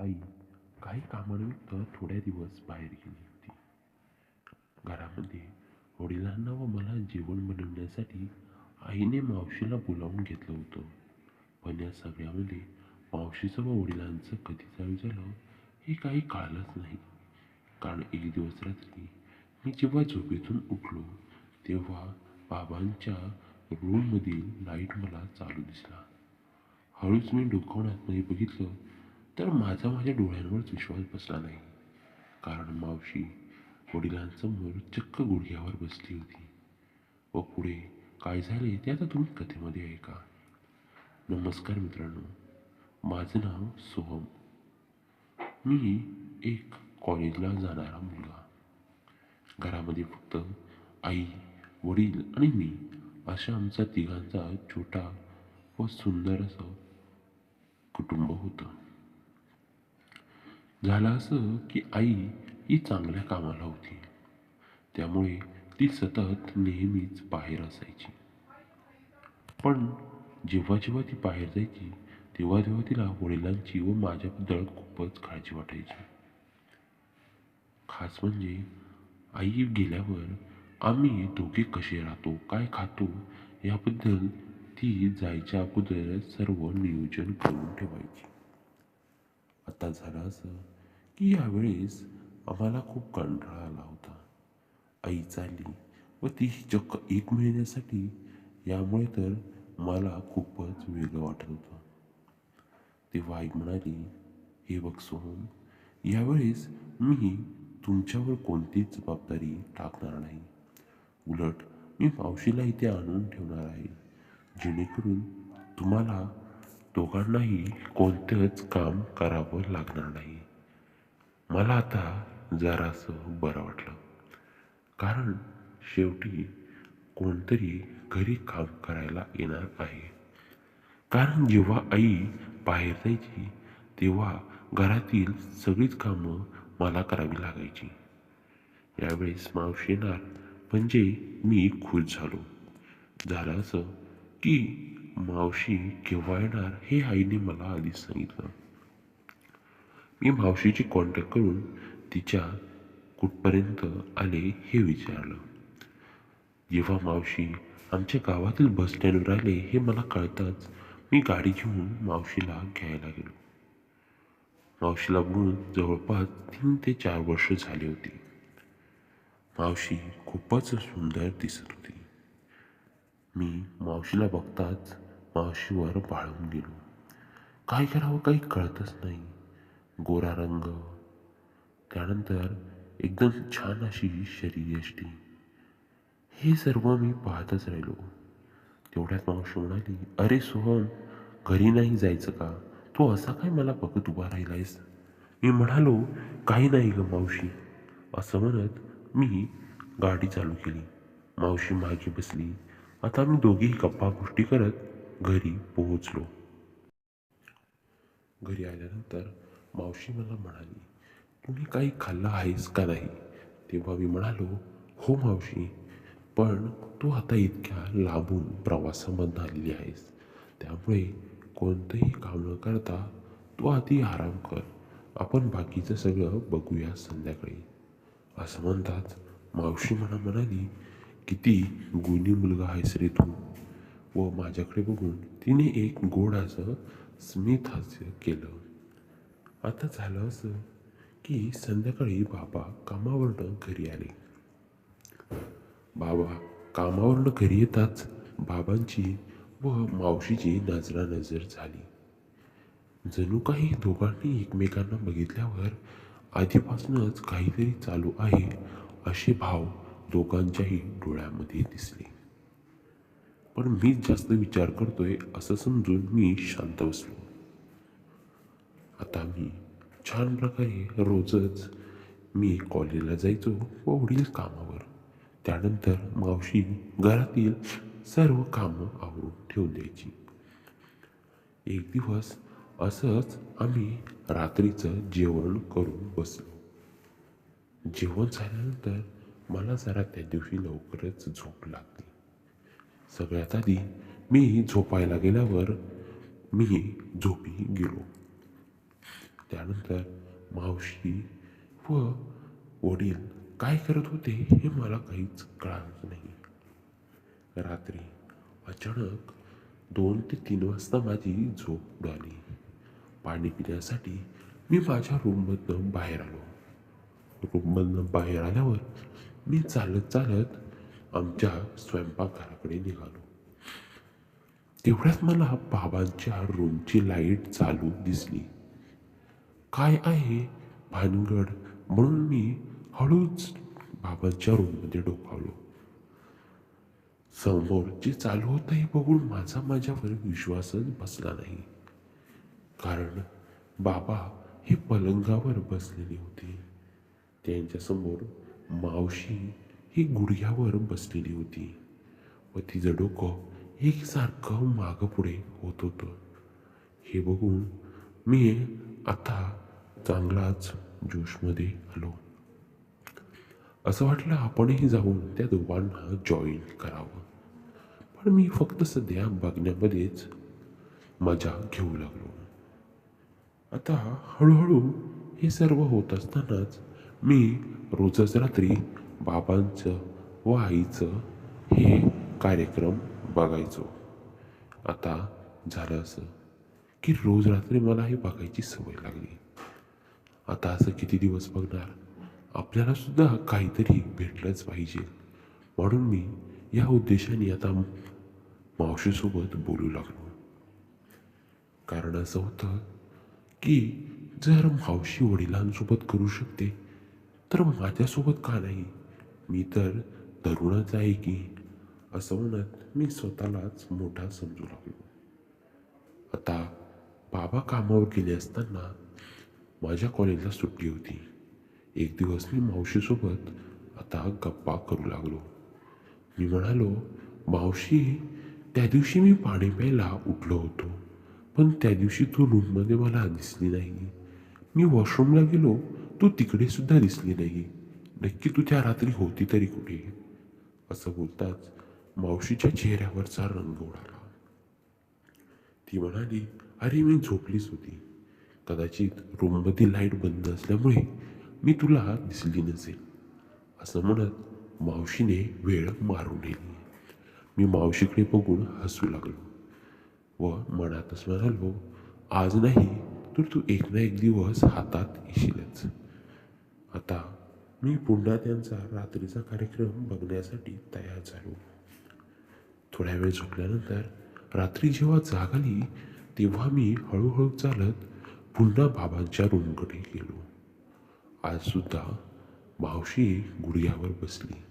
आई काही कामानिमित्त थोड्या दिवस बाहेर गेली होती. घरामध्ये वडिलांना व मला जेवण बनवण्यासाठी आईने मावशीला बोलावून घेतलं होतं. पण या सगळ्यामध्ये मावशीचं व वडिलांचं कधी चालू झालं हे काही कळलंच नाही. कारण एक दिवस रात्री मी जेव्हा झोपेतून उठलो तेव्हा बाबांच्या रूममधील लाइट मला चालू दिसला. हळूच मी डोकावण्यात नाही बघितलं तर माझा माझ्या डोळ्यांवरच विश्वास बसला नाही. कारण मावशी वडिलांसमोर चक्क गुडघ्यावर बसली होती. व पुढे काय झाले ते आता तुम्ही कथेमध्ये ऐका. नमस्कार मित्रांनो माझं नाव सोहम. मी एक कॉलेजला जाणारा मुलगा. घरामध्ये फक्त आई वडील आणि मी अशा आमचा तिघांचा छोटा व सुंदर असं कुटुंब होतं. झालं असं की आई ही चांगल्या कामाला होती. त्यामुळे ती सतत नेहमीच बाहेर असायची. पण जेव्हा जेव्हा ती बाहेर जायची तेव्हा तेव्हा तिला वडिलांची व माझ्याबद्दल खूपच काळजी वाटायची. खास म्हणजे आई गेल्यावर आम्ही दोघे कसे राहतो काय खातो याबद्दल ती जायच्या अगोदर सर्व नियोजन करून ठेवायची. आता झालं असं की यावेळेस आम्हाला खूप कंटाळा आला होता. आई चालली व ती चक्क एक महिन्यासाठी यामुळे तर मला खूपच वेगळं वाटत होतं. तेव्हा आई म्हणाली हे बघ सोहम यावेळेस मी तुमच्यावर कोणतीच जबाबदारी टाकणार नाही. उलट मी मावशीला इथे आणून ठेवणार आहे. जेणेकरून तुम्हाला दोघांनाही कोणतंच काम करावं लागणार नाही. मला आता जरासं बरं वाटलं. कारण शेवटी कोणतरी घरी काम करायला येणार आहे. कारण जेव्हा आई बाहेर जायची तेव्हा घरातील सगळीच कामं मला करावी लागायची. यावेळेस मावशी येणार म्हणजे मी खुश झालो. झालं असं की मावशी केव्हा येणार हे आईने मला आधीच सांगितलं. मी मावशीची कॉन्टॅक्ट करून तिच्या कुठपर्यंत आले हे विचारलं. जेव्हा मावशी आमच्या गावातील बस स्टँडवर आले हे मला कळताच मी गाडी घेऊन मावशीला घ्यायला गेलो. मावशीला बघून जवळपास तीन ते चार वर्ष झाली होती. मावशी खूपच सुंदर दिसत होती. मी मावशीला बघताच मावशीवर बाळून गेलो. काय करावं काही कळतच नाही. गोरा रंग. त्यानंतर एकदम छान अशी शरीयष्टी हे सर्व मी पाहतच राहिलो. तेवढ्यात मावशी म्हणाली अरे सोहम घरी नाही जायचं का? तू असा काय मला बघत उभा राहिलायस? मी म्हणालो काही नाही ग मावशी. असं म्हणत मी गाडी चालू केली. मावशी मागे बसली. आता मी दोघेही गप्पा गोष्टी करत घरी पोहोचलो. घरी आल्यानंतर मावशी मला म्हणाली तुम्ही काही खाल्लं आहेस का नाही? तेव्हा मी म्हणालो हो मावशी पण तू आता इतक्या लांबून प्रवासामधून आलेली आहेस. त्यामुळे कोणतंही काम न करता तू आधी आराम कर. आपण बाकीचं सगळं बघूया संध्याकाळी. असं म्हणतात मावशी मला म्हणाली किती गुणी मुलगा आहेस रे तू. व माझ्याकडे बघून तिने एक गोड असं स्मित हास्य केलं. आता झालं असं की संध्याकाळी बाबा कामावरनं घरी आले. बाबा कामावरनं घरी येताच बाबांची व मावशीची नजरानजर झाली. जणू काही दोघांनी एकमेकांना बघितल्यावर आधीपासूनच काहीतरी चालू आहे असे भाव दोघांच्याही डोळ्यामध्ये दिसले. पण मीच जास्त विचार करतोय असं समजून मी शांत बसलो. आता मी छान प्रकारे रोजच मी कॉलेजला जायचो व वडील कामावर. त्यानंतर मावशी घरातील सर्व कामं आवरून ठेवून द्यायची एक दिवस असंच आम्ही रात्रीचं जेवण करून बसलो. जेवण झाल्यानंतर मला जरा त्या दिवशी लवकरच झोप लागली. सगळ्यात आधी मी झोपायला गेल्यावर मी झोपी गेलो. त्यानंतर मावशी व वडील काय करत होते हे मला काहीच कळत नाही. रात्री अचानक दोन ते तीन वाजता माझी झोप उडाली. पाणी पिण्यासाठी मी माझ्या रूममधनं बाहेर आलो. रूममधनं बाहेर आल्यावर मी चालत चालत आमच्या स्वयंपाकघराकडे निघालो. तेवढ्यात मला बाबांच्या रूमची लाइट चालू दिसली. काय आहे? भानगड. म्हणून मी हळूच बाबांच्या रूममध्ये डोकावलो. समोर जे चालू होतं हे बघून माझा माझ्यावर विश्वासच बसला नाही. कारण बाबा हे पलंगावर बसलेले होते. त्यांच्यासमोर मावशी ही गुडघ्यावर बसलेली होती व तिचं डोकं एकसारखं मागं पुढे होत होतं. हे बघून मी आता चांगलाच जोशमध्ये आलो. असं वाटलं आपणही जाऊन त्या दोघांना जॉईन करावं. पण मी फक्त सध्या बघण्यामध्येच मजा घेऊ लागलो. आता हळूहळू हे सर्व होत असतानाच मी रोजच रात्री बाबांचं व आईचं हे कार्यक्रम बघायचो. आता झालं असं. की रोज रात्री मला हे बघायची सवय लागली. आता असं किती दिवस बघणार? आपल्याला सुद्धा काहीतरी भेटलंच पाहिजे. म्हणून मी या उद्देशाने आता मावशीसोबत बोलू लागलो. कारण असं होतं की जर मावशी वडिलांसोबत करू शकते तर माझ्यासोबत का नाही? मी तर तरुणच आहे की. असं म्हणत मी स्वतःलाच मोठा समजू लागलो. आता बाबा कामावर गेले असताना माझ्या कॉलेजला सुट्टी होती. एक दिवस मी मावशीसोबत आता गप्पा करू लागलो. मी म्हणालो मावशी त्या दिवशी मी पाणी प्यायला उठलो होतो पण त्या दिवशी तू रूममध्ये मला दिसली नाही. मी वॉशरूमला गेलो तू तिकडे सुद्धा दिसली नाही. नक्की तू त्या रात्री होती तरी कुठे? असं बोलताच मावशीच्या चेहऱ्यावरचा रंग उडाला. ती म्हणाली अरे मी झोपलीच होती. कदाचित रूममधील लाइट बंद असल्यामुळे मी तुला दिसली नसेल. असं म्हणत मावशीने वेळ मारून नेली. मी मावशीकडे बघून हसू लागलो. व मनातच म्हणालो आज नाही तर तू एक ना एक दिवस हातात येशीलच. आता मी पुन्हा त्यांचा रात्रीचा कार्यक्रम बघण्यासाठी तयार झालो. थोड्या वेळ झोपल्यानंतर रात्री जेव्हा जाग आली तेव्हा मी हळूहळू चालत पुन्हा बाबांच्या रूमकडे गेलो. आज सुद्धा मावशी गुडघ्यावर बसली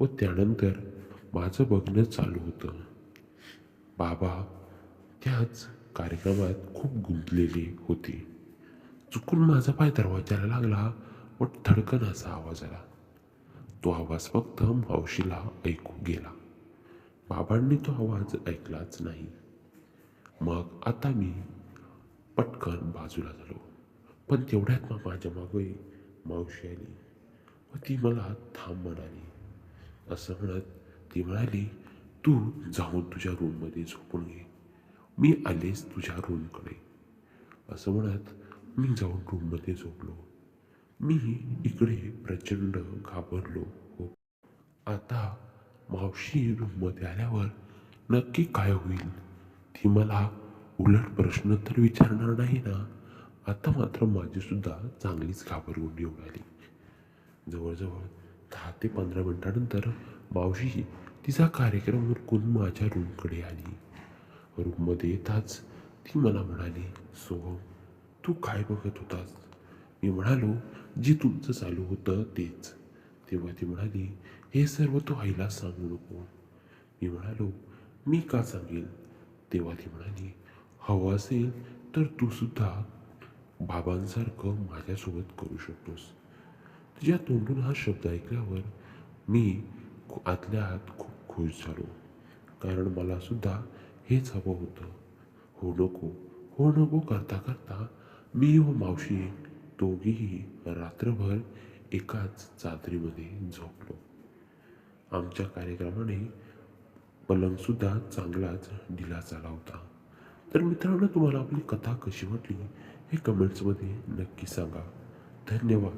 व त्यानंतर माझं बघणं चालू होतं. बाबा त्याच कार्यक्रमात खूप गुंतलेले होते. चुकून माझा पाय दरवाजाला लागला व थडकन असा आवाज आला. तो आवाज फक्त मावशीला ऐकू गेला. बाबांनी तो आवाज ऐकलाच नाही. मग आता मी पटकन बाजूला झालो. पण तेवढ्यात मग माझ्या मागे मावशी आली व ती मला थांब म्हणाली. असं म्हणत ती म्हणाली तू जाऊन तुझ्या रूममध्ये झोपून घे. मी आलेच तुझ्या रूमकडे. असं म्हणत मी जाऊन रूममध्ये झोपलो. मी इकडे प्रचंड घाबरलो. हो आता मावशी रूममध्ये आल्यावर नक्की काय होईल? ती मला उलट प्रश्न तर विचारणार नाही ना. आता मात्र माझीसुद्धा चांगलीच घाबरगुंडी उडाली. जवळजवळ दहा ते पंधरा मिनटानंतर मावशी तिचा कार्यक्रम उरकून माझ्या रूमकडे आली. रूममध्ये येताच ती मला म्हणाली सोहम तू काय बघत होतास? मी म्हणालो जे तुमचं चालू होतं तेच. तेव्हा ती म्हणाली हे सर्व तू आईला सांगू नको. मी म्हणालो मी का सांगेल तेव्हा ती म्हणाली हवं असेल तर तू सुद्धा बाबांसारखं माझ्यासोबत करू शकतोस. तुझ्या तोंडून हा शब्द ऐकल्यावर मी आतल्या आत खूप खुश झालो. कारण मला सुद्धा हेच हवं होतं. हो नको हो नको करता करता मी व मावशी दोघीही रात्रभर एकाच चादरीमध्ये झोपलो. आमच्या कार्यक्रमाने पलंगसुद्धा चांगलाच ढिला झाला होता तर मित्रांनो तुम्हाला आपली कथा कशी वाटली हे कमेंट्समध्ये नक्की सांगा. धन्यवाद.